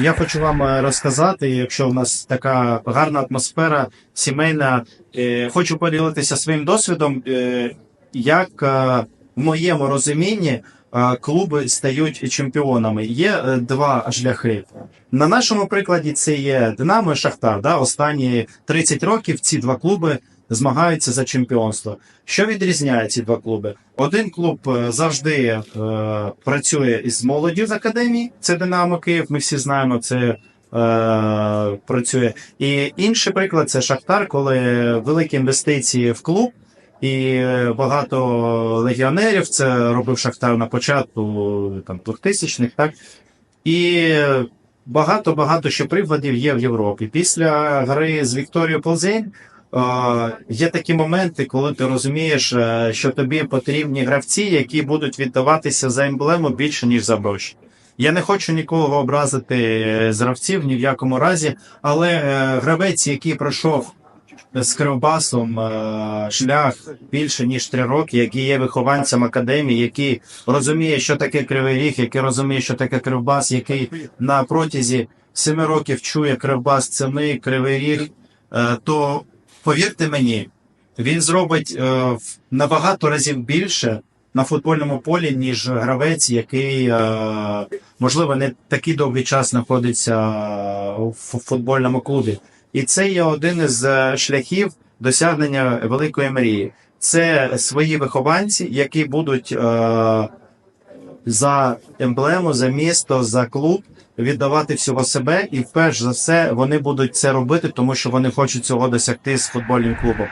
Я хочу вам е, розказати, якщо в нас така гарна атмосфера, сімейна, е, хочу поділитися своїм досвідом, е, як в моєму розумінні клуби стають чемпіонами. Є два шляхи. На нашому прикладі це є Динамо і Шахтар. Да? Останні 30 років ці два клуби змагаються за чемпіонство. Що відрізняє ці два клуби? Один клуб е, завжди е, працює із молоддю з академії, це Динамо Київ. Ми всі знаємо, це е, працює. І інший приклад це Шахтар, коли великі інвестиції в клуб. І е, багато легіонерів це робив Шахтар на початку там 2000-х, так і багато багато ще прикладів є в Європі. Після гри з Вікторією Ползень є такі моменти, коли ти розумієш, е, що тобі потрібні гравці, які будуть віддаватися за емблему більше ніж за гроші. Я не хочу нікого образити е, з гравців ні в якому разі, але е, гравець, який пройшов з Кривбасом шлях більше ніж три роки, який є вихованцем академії, який розуміє, що таке кривий ріг, який розуміє, що таке кривбас, який на протязі семи років чує кривбас, це ми, кривий ріг, то повірте мені, він зробить е, в- набагато разів більше на футбольному полі, ніж гравець, який е, можливо не такий довгий час знаходиться фу- футбольному клубі. І це є один із е, шляхів досягнення великої мрії. Це свої вихованці, які будуть е, за емблему, за місто, за клуб віддавати всього себе, і перш за все вони будуть це робити, тому що вони хочуть цього досягти з футбольним клубом.